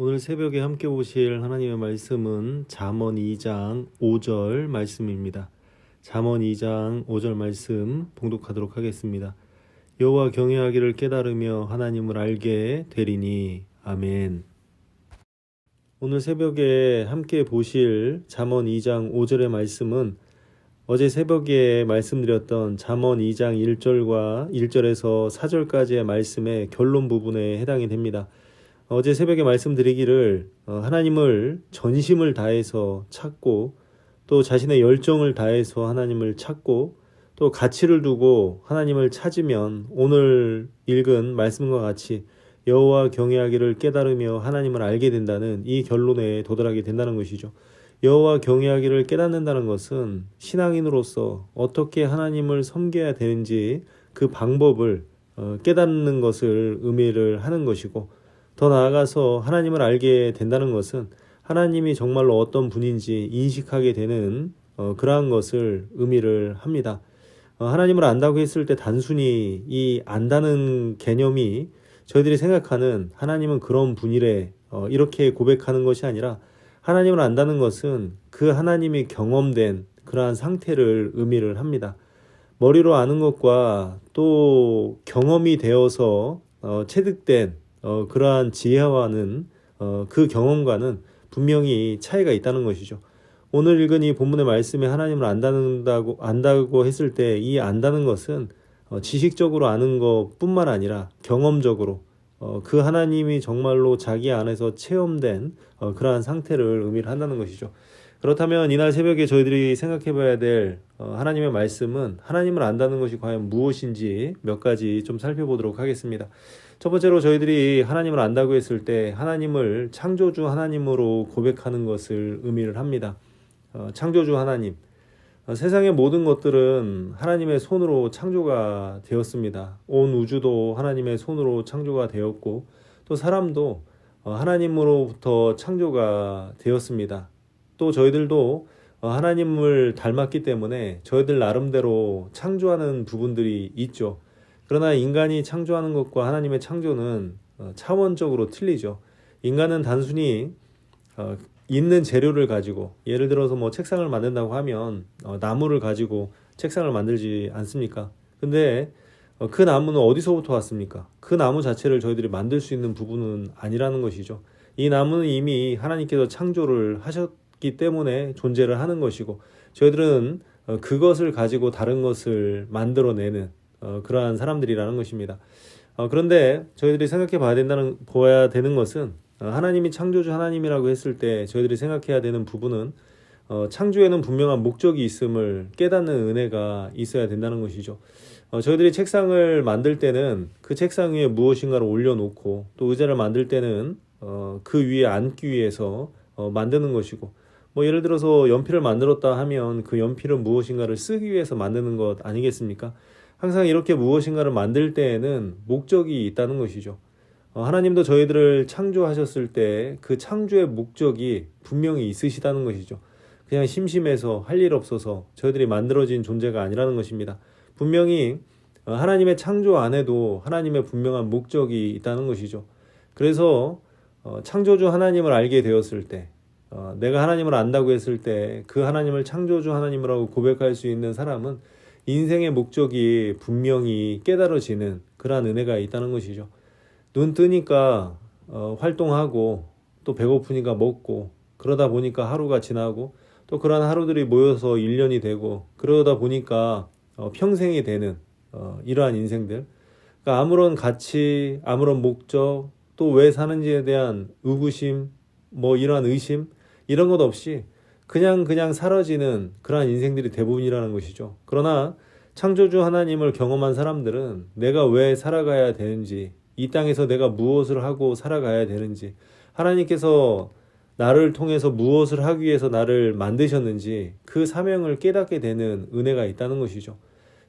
오늘 새벽에 함께 보실 하나님의 말씀은 잠언 2장 5절 말씀입니다. 잠언 2장 5절 말씀 봉독하도록 하겠습니다. 여호와 경외하기를 깨달으며 하나님을 알게 되리니 아멘. 오늘 새벽에 함께 보실 잠언 2장 5절의 말씀은 어제 새벽에 말씀드렸던 잠언 2장 1절과 1절에서 4절까지의 말씀의 결론 부분에 해당이 됩니다. 어제 새벽에 말씀드리기를 어, 하나님을 전심을 다해서 찾고 또 자신의 열정을 다해서 하나님을 찾고 또 가치를 두고 하나님을 찾으면 오늘 읽은 말씀과 같이 여호와 경외하기를 깨달으며 하나님을 알게 된다는 이 결론에 도달하게 된다는 것이죠. 여호와 경외하기를 깨닫는다는 것은 신앙인으로서 어떻게 하나님을 섬겨야 되는지 그 방법을 어, 깨닫는 것을 의미를 하는 것이고 더 나아가서 하나님을 알게 된다는 것은 하나님이 정말로 어떤 분인지 인식하게 되는 어, 그러한 것을 의미를 합니다. 어, 하나님을 안다고 했을 때 단순히 이 안다는 개념이 저희들이 생각하는 하나님은 그런 분이래 어, 이렇게 고백하는 것이 아니라 하나님을 안다는 것은 그 하나님이 경험된 그러한 상태를 의미를 합니다. 머리로 아는 것과 또 경험이 되어서 어, 체득된 어, 그러한 지혜와는 어, 그 경험과는 분명히 차이가 있다는 것이죠. 오늘 읽은 이 본문의 말씀에 하나님을 안다는다고 안다고 했을 때 이 안다는 것은 어, 지식적으로 아는 것뿐만 아니라 경험적으로 어, 그 하나님이 정말로 자기 안에서 체험된 어, 그러한 상태를 의미를 한다는 것이죠. 그렇다면 이날 새벽에 저희들이 생각해 봐야 될 어, 하나님의 말씀은 하나님을 안다는 것이 과연 무엇인지 몇 가지 좀 살펴보도록 하겠습니다. 첫 번째로 저희들이 하나님을 안다고 했을 때 하나님을 창조주 하나님으로 고백하는 것을 의미를 합니다. 어, 창조주 하나님. 어, 세상의 모든 것들은 하나님의 손으로 창조가 되었습니다. 온 우주도 하나님의 손으로 창조가 되었고 또 사람도 어, 하나님으로부터 창조가 되었습니다. 또 저희들도 어, 하나님을 닮았기 때문에 저희들 나름대로 창조하는 부분들이 있죠. 그러나 인간이 창조하는 것과 하나님의 창조는 어, 차원적으로 틀리죠. 인간은 단순히 어, 있는 재료를 가지고 예를 들어서 뭐 책상을 만든다고 하면 어, 나무를 가지고 책상을 만들지 않습니까? 근데 어, 그 나무는 어디서부터 왔습니까? 그 나무 자체를 저희들이 만들 수 있는 부분은 아니라는 것이죠. 이 나무는 이미 하나님께서 창조를 하셨 기 때문에 존재를 하는 것이고 저희들은 어, 그것을 가지고 다른 것을 만들어내는 어, 그러한 사람들이라는 것입니다. 어, 그런데 저희들이 생각해 봐야 된다는 보아야 되는 것은 어, 하나님이 창조주 하나님이라고 했을 때 저희들이 생각해야 되는 부분은 어, 창조에는 분명한 목적이 있음을 깨닫는 은혜가 있어야 된다는 것이죠. 어, 저희들이 책상을 만들 때는 그 책상 위에 무엇인가를 올려놓고 또 의자를 만들 때는 어, 그 위에 앉기 위해서 어, 만드는 것이고 뭐 예를 들어서 연필을 만들었다 하면 그 연필은 무엇인가를 쓰기 위해서 만드는 것 아니겠습니까? 항상 이렇게 무엇인가를 만들 때에는 목적이 있다는 것이죠. 어, 하나님도 저희들을 창조하셨을 때 그 창조의 목적이 분명히 있으시다는 것이죠. 그냥 심심해서 할 일 없어서 저희들이 만들어진 존재가 아니라는 것입니다. 분명히 어, 하나님의 창조 안에도 하나님의 분명한 목적이 있다는 것이죠. 그래서 어, 창조주 하나님을 알게 되었을 때, 어, 내가 하나님을 안다고 했을 때 그 하나님을 창조주 하나님이라고 고백할 수 있는 사람은 인생의 목적이 분명히 깨달아지는 그러한 은혜가 있다는 것이죠. 눈 뜨니까 어, 활동하고 또 배고프니까 먹고 그러다 보니까 하루가 지나고 또 그러한 하루들이 모여서 1년이 되고 그러다 보니까 어, 평생이 되는 어, 이러한 인생들 그러니까 아무런 가치 아무런 목적 또 왜 사는지에 대한 의구심 뭐 이러한 의심 이런 것 없이 그냥 그냥 사라지는 그러한 인생들이 대부분이라는 것이죠. 그러나 창조주 하나님을 경험한 사람들은 내가 왜 살아가야 되는지 이 땅에서 내가 무엇을 하고 살아가야 되는지 하나님께서 나를 통해서 무엇을 하기 위해서 나를 만드셨는지 그 사명을 깨닫게 되는 은혜가 있다는 것이죠.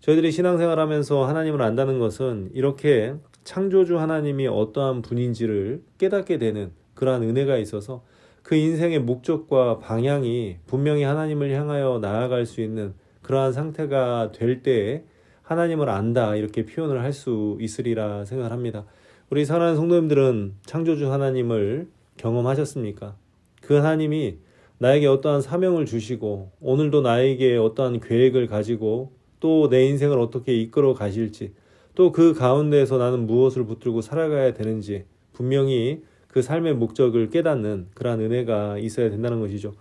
저희들이 신앙생활 하면서 하나님을 안다는 것은 이렇게 창조주 하나님이 어떠한 분인지를 깨닫게 되는 그러한 은혜가 있어서 그 인생의 목적과 방향이 분명히 하나님을 향하여 나아갈 수 있는 그러한 상태가 될 때에 하나님을 안다 이렇게 표현을 할 수 있으리라 생각합니다. 우리 사랑하는 성도님들은 창조주 하나님을 경험하셨습니까? 그 하나님이 나에게 어떠한 사명을 주시고 오늘도 나에게 어떠한 계획을 가지고 또 내 인생을 어떻게 이끌어 가실지 또 그 가운데에서 나는 무엇을 붙들고 살아가야 되는지 분명히 그 삶의 목적을 깨닫는 그러한 은혜가 있어야 된다는 것이죠.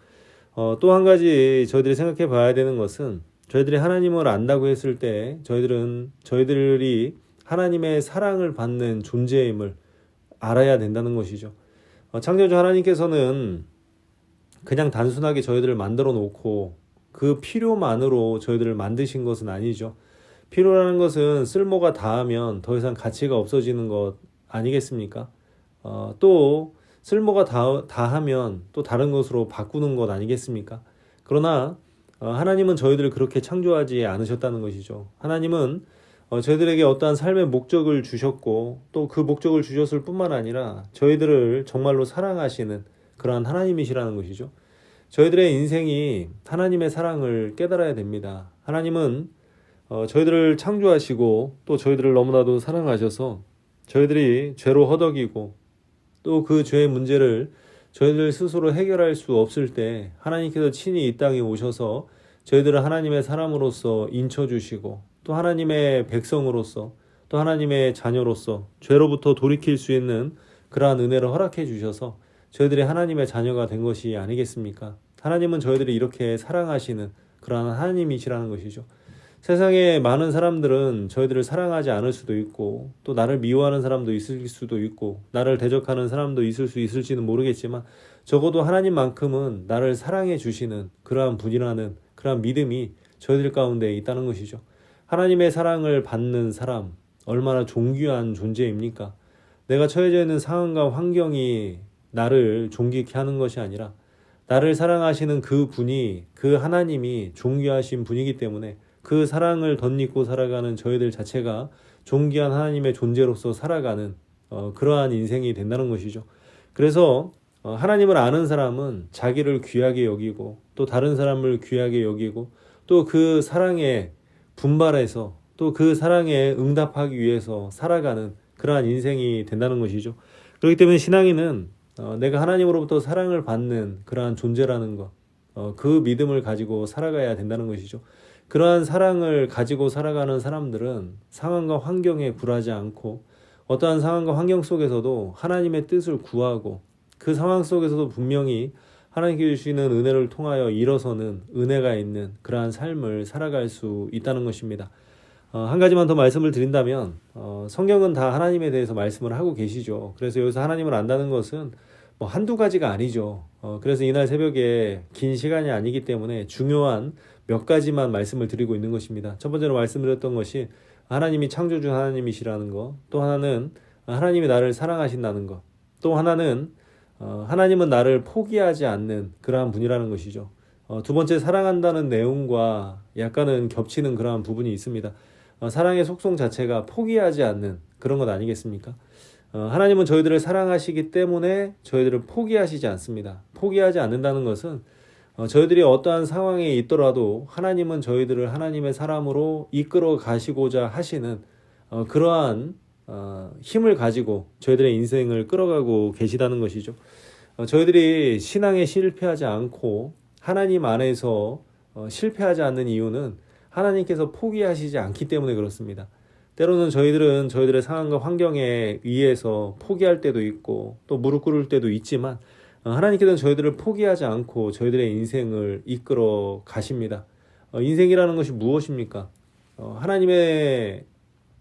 어, 또 한 가지 저희들이 생각해 봐야 되는 것은 저희들이 하나님을 안다고 했을 때 저희들은 저희들이 하나님의 사랑을 받는 존재임을 알아야 된다는 것이죠. 어, 창조주 하나님께서는 그냥 단순하게 저희들을 만들어 놓고 그 필요만으로 저희들을 만드신 것은 아니죠. 필요라는 것은 쓸모가 다하면 더 이상 가치가 없어지는 것 아니겠습니까? 어, 또 쓸모가 다, 다하면 또 다른 것으로 바꾸는 것 아니겠습니까? 그러나 어, 하나님은 저희들을 그렇게 창조하지 않으셨다는 것이죠. 하나님은 어, 저희들에게 어떠한 삶의 목적을 주셨고 또 그 목적을 주셨을 뿐만 아니라 저희들을 정말로 사랑하시는 그러한 하나님이시라는 것이죠. 저희들의 인생이 하나님의 사랑을 깨달아야 됩니다. 하나님은 어, 저희들을 창조하시고 또 저희들을 너무나도 사랑하셔서 저희들이 죄로 허덕이고 또 그 죄의 문제를 저희들 스스로 해결할 수 없을 때 하나님께서 친히 이 땅에 오셔서 저희들을 하나님의 사람으로서 인쳐주시고 또 하나님의 백성으로서 또 하나님의 자녀로서 죄로부터 돌이킬 수 있는 그러한 은혜를 허락해 주셔서 저희들이 하나님의 자녀가 된 것이 아니겠습니까? 하나님은 저희들이 이렇게 사랑하시는 그러한 하나님이시라는 것이죠. 세상에 많은 사람들은 저희들을 사랑하지 않을 수도 있고 또 나를 미워하는 사람도 있을 수도 있고 나를 대적하는 사람도 있을 수 있을지는 모르겠지만 적어도 하나님만큼은 나를 사랑해 주시는 그러한 분이라는 그러한 믿음이 저희들 가운데 있다는 것이죠. 하나님의 사랑을 받는 사람 얼마나 존귀한 존재입니까? 내가 처해져 있는 상황과 환경이 나를 존귀케 하는 것이 아니라 나를 사랑하시는 그 분이 그 하나님이 존귀하신 분이기 때문에 그 사랑을 덧입고 살아가는 저희들 자체가 존귀한 하나님의 존재로서 살아가는 어, 그러한 인생이 된다는 것이죠. 그래서 어, 하나님을 아는 사람은 자기를 귀하게 여기고 또 다른 사람을 귀하게 여기고 또 그 사랑에 분발해서 또 그 사랑에 응답하기 위해서 살아가는 그러한 인생이 된다는 것이죠. 그렇기 때문에 신앙인은 어, 내가 하나님으로부터 사랑을 받는 그러한 존재라는 것, 어, 그 믿음을 가지고 살아가야 된다는 것이죠. 그러한 사랑을 가지고 살아가는 사람들은 상황과 환경에 굴하지 않고 어떠한 상황과 환경 속에서도 하나님의 뜻을 구하고 그 상황 속에서도 분명히 하나님께 주시는 은혜를 통하여 일어서는 은혜가 있는 그러한 삶을 살아갈 수 있다는 것입니다. 어, 한 가지만 더 말씀을 드린다면 어, 성경은 다 하나님에 대해서 말씀을 하고 계시죠. 그래서 여기서 하나님을 안다는 것은 뭐 한두 가지가 아니죠. 어, 그래서 이날 새벽에 긴 시간이 아니기 때문에 중요한 몇 가지만 말씀을 드리고 있는 것입니다. 첫 번째로 말씀드렸던 것이 하나님이 창조주 하나님이시라는 것, 또 하나는 하나님이 나를 사랑하신다는 것, 또 하나는 어, 하나님은 나를 포기하지 않는 그러한 분이라는 것이죠. 어, 두 번째 사랑한다는 내용과 약간은 겹치는 그러한 부분이 있습니다. 어, 사랑의 속성 자체가 포기하지 않는 그런 것 아니겠습니까? 어, 하나님은 저희들을 사랑하시기 때문에 저희들을 포기하시지 않습니다. 포기하지 않는다는 것은 어, 저희들이 어떠한 상황에 있더라도 하나님은 저희들을 하나님의 사람으로 이끌어 가시고자 하시는 어, 그러한 어, 힘을 가지고 저희들의 인생을 끌어가고 계시다는 것이죠. 어, 저희들이 신앙에 실패하지 않고 하나님 안에서 어, 실패하지 않는 이유는 하나님께서 포기하시지 않기 때문에 그렇습니다. 때로는 저희들은 저희들의 상황과 환경에 의해서 포기할 때도 있고 또 무릎 꿇을 때도 있지만 어, 하나님께서는 저희들을 포기하지 않고 저희들의 인생을 이끌어 가십니다. 어, 인생이라는 것이 무엇입니까? 어, 하나님의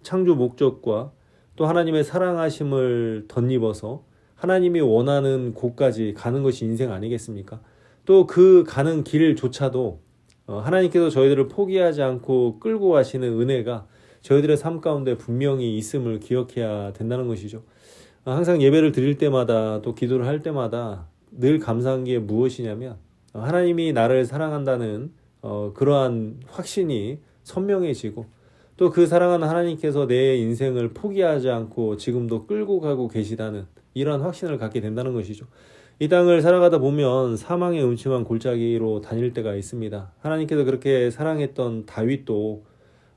창조 목적과 또 하나님의 사랑하심을 덧입어서 하나님이 원하는 곳까지 가는 것이 인생 아니겠습니까? 또 그 가는 길조차도 어, 하나님께서 저희들을 포기하지 않고 끌고 가시는 은혜가 저희들의 삶 가운데 분명히 있음을 기억해야 된다는 것이죠. 어, 항상 예배를 드릴 때마다 또 기도를 할 때마다 늘 감사한 게 무엇이냐면 어, 하나님이 나를 사랑한다는 어, 그러한 확신이 선명해지고 또 그 사랑하는 하나님께서 내 인생을 포기하지 않고 지금도 끌고 가고 계시다는 이러한 확신을 갖게 된다는 것이죠. 이 땅을 살아가다 보면 사망의 음침한 골짜기로 다닐 때가 있습니다. 하나님께서 그렇게 사랑했던 다윗도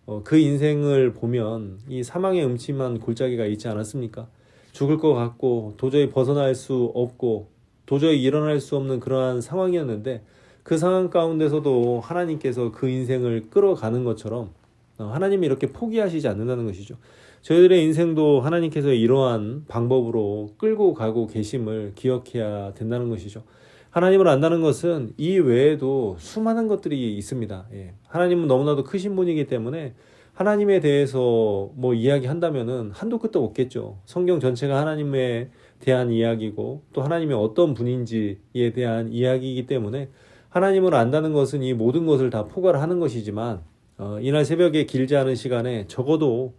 어, 그 인생을 보면 이 사망의 음침한 골짜기가 있지 않았습니까? 죽을 것 같고 도저히 벗어날 수 없고 도저히 일어날 수 없는 그러한 상황이었는데 그 상황 가운데서도 하나님께서 그 인생을 끌어가는 것처럼 어, 하나님이 이렇게 포기하시지 않는다는 것이죠. 저희들의 인생도 하나님께서 이러한 방법으로 끌고 가고 계심을 기억해야 된다는 것이죠. 하나님을 안다는 것은 이 외에도 수많은 것들이 있습니다. 예. 하나님은 너무나도 크신 분이기 때문에 하나님에 대해서 뭐 이야기한다면은 한도 끝도 없겠죠. 성경 전체가 하나님에 대한 이야기고 또 하나님이 어떤 분인지에 대한 이야기이기 때문에 하나님을 안다는 것은 이 모든 것을 다 포괄 하는 것이지만 어, 이날 새벽에 길지 않은 시간에 적어도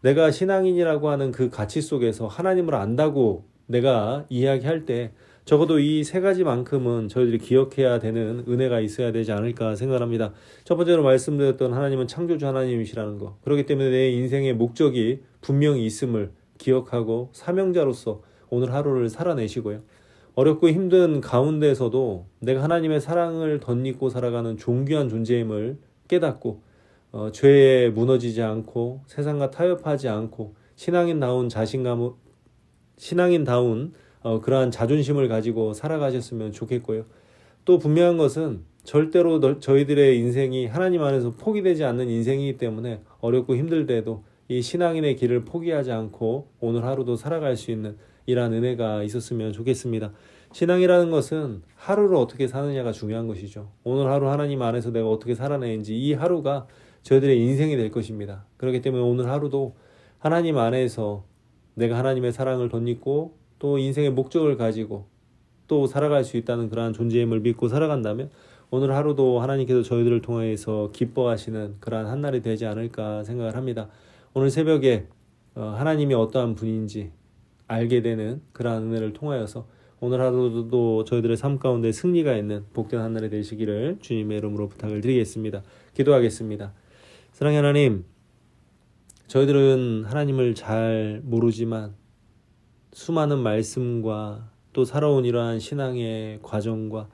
내가 신앙인이라고 하는 그 가치 속에서 하나님을 안다고 내가 이야기할 때 적어도 이 세 가지만큼은 저희들이 기억해야 되는 은혜가 있어야 되지 않을까 생각합니다. 첫 번째로 말씀드렸던 하나님은 창조주 하나님이시라는 거. 그렇기 때문에 내 인생의 목적이 분명히 있음을 기억하고 사명자로서 오늘 하루를 살아내시고요. 어렵고 힘든 가운데에서도 내가 하나님의 사랑을 덧입고 살아가는 존귀한 존재임을 깨닫고 어, 죄에 무너지지 않고 세상과 타협하지 않고 신앙인다운 자신감, 신앙인다운 어, 그러한 자존심을 가지고 살아가셨으면 좋겠고요. 또 분명한 것은 절대로 너- 저희들의 인생이 하나님 안에서 포기되지 않는 인생이기 때문에 어렵고 힘들 때도 이 신앙인의 길을 포기하지 않고 오늘 하루도 살아갈 수 있는 이러한 은혜가 있었으면 좋겠습니다. 신앙이라는 것은 하루를 어떻게 사느냐가 중요한 것이죠. 오늘 하루 하나님 안에서 내가 어떻게 살아내는지 이 하루가 저희들의 인생이 될 것입니다. 그렇기 때문에 오늘 하루도 하나님 안에서 내가 하나님의 사랑을 덧입고 또 인생의 목적을 가지고 또 살아갈 수 있다는 그러한 존재임을 믿고 살아간다면 오늘 하루도 하나님께서 저희들을 통해서 기뻐하시는 그러한 한 날이 되지 않을까 생각을 합니다. 오늘 새벽에 어, 하나님이 어떠한 분인지 알게 되는 그러한 은혜를 통하여서 오늘 하루도 저희들의 삶 가운데 승리가 있는 복된 한 날이 되시기를 주님의 이름으로 부탁을 드리겠습니다. 기도하겠습니다. 사랑의 하나님, 저희들은 하나님을 잘 모르지만 수많은 말씀과 또 살아온 이러한 신앙의 과정과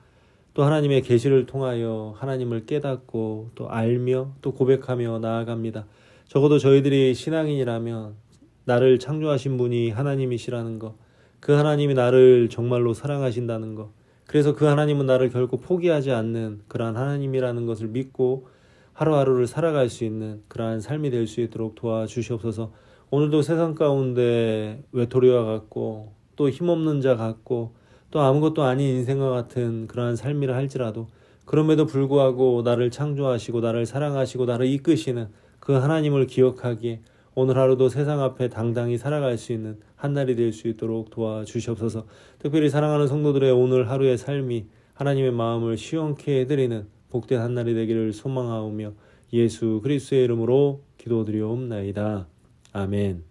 또 하나님의 계시를 통하여 하나님을 깨닫고 또 알며 또 고백하며 나아갑니다. 적어도 저희들이 신앙인이라면 나를 창조하신 분이 하나님이시라는 것, 그 하나님이 나를 정말로 사랑하신다는 것, 그래서 그 하나님은 나를 결코 포기하지 않는 그러한 하나님이라는 것을 믿고 하루하루를 살아갈 수 있는 그러한 삶이 될 수 있도록 도와주시옵소서. 오늘도 세상 가운데 외톨이와 같고 또 힘없는 자 같고 또 아무것도 아닌 인생과 같은 그러한 삶이라 할지라도 그럼에도 불구하고 나를 창조하시고 나를 사랑하시고 나를 이끄시는 그 하나님을 기억하기에 오늘 하루도 세상 앞에 당당히 살아갈 수 있는 한 날이 될 수 있도록 도와주시옵소서. 특별히 사랑하는 성도들의 오늘 하루의 삶이 하나님의 마음을 시원케 해드리는 복된 한 날이 되기를 소망하오며 예수 그리스도의 이름으로 기도드리옵나이다. 아멘.